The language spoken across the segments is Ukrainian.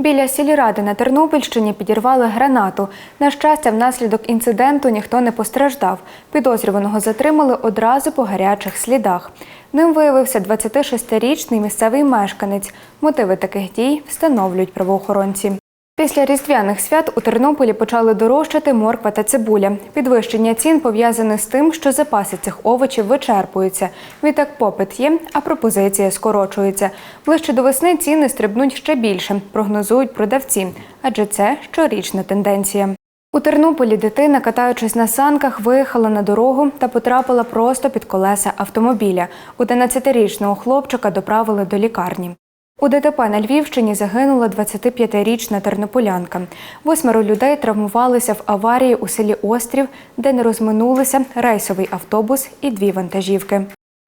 Біля сільради на Тернопільщині підірвали гранату. На щастя, внаслідок інциденту ніхто не постраждав. Підозрюваного затримали одразу по гарячих слідах. Ним виявився 26-річний місцевий мешканець. Мотиви таких дій встановлюють правоохоронці. Після різдвяних свят у Тернополі почали дорожчати морква та цибуля. Підвищення цін пов'язане з тим, що запаси цих овочів вичерпуються. Відтак попит є, а пропозиція скорочується. Ближче до весни ціни стрибнуть ще більше, прогнозують продавці, адже це щорічна тенденція. У Тернополі дитина, катаючись на санках, виїхала на дорогу та потрапила просто під колеса автомобіля. 11-річного хлопчика доправили до лікарні. У ДТП на Львівщині загинула 25-річна тернополянка. Восьмеро людей травмувалися в аварії у селі Острів, де не розминулися рейсовий автобус і дві вантажівки.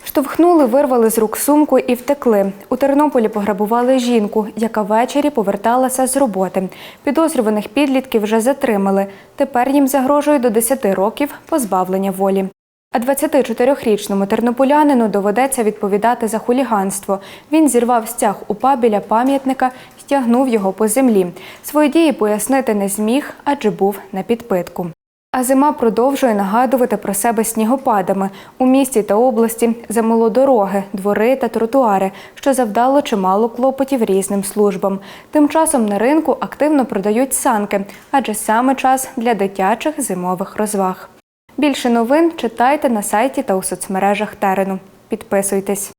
Штовхнули, вирвали з рук сумку і втекли. У Тернополі пограбували жінку, яка ввечері поверталася з роботи. Підозрюваних підлітків вже затримали. Тепер їм загрожує до 10 років позбавлення волі. А 24-річному тернополянину доведеться відповідати за хуліганство. Він зірвав стяг упа біля пам'ятника стягнув його по землі. Свої дії пояснити не зміг, адже був на підпитку. А зима продовжує нагадувати про себе снігопадами. У місті та області замило дороги, двори та тротуари, що завдало чимало клопотів різним службам. Тим часом на ринку активно продають санки, адже саме час для дитячих зимових розваг. Більше новин читайте на сайті та у соцмережах Терену. Підписуйтесь.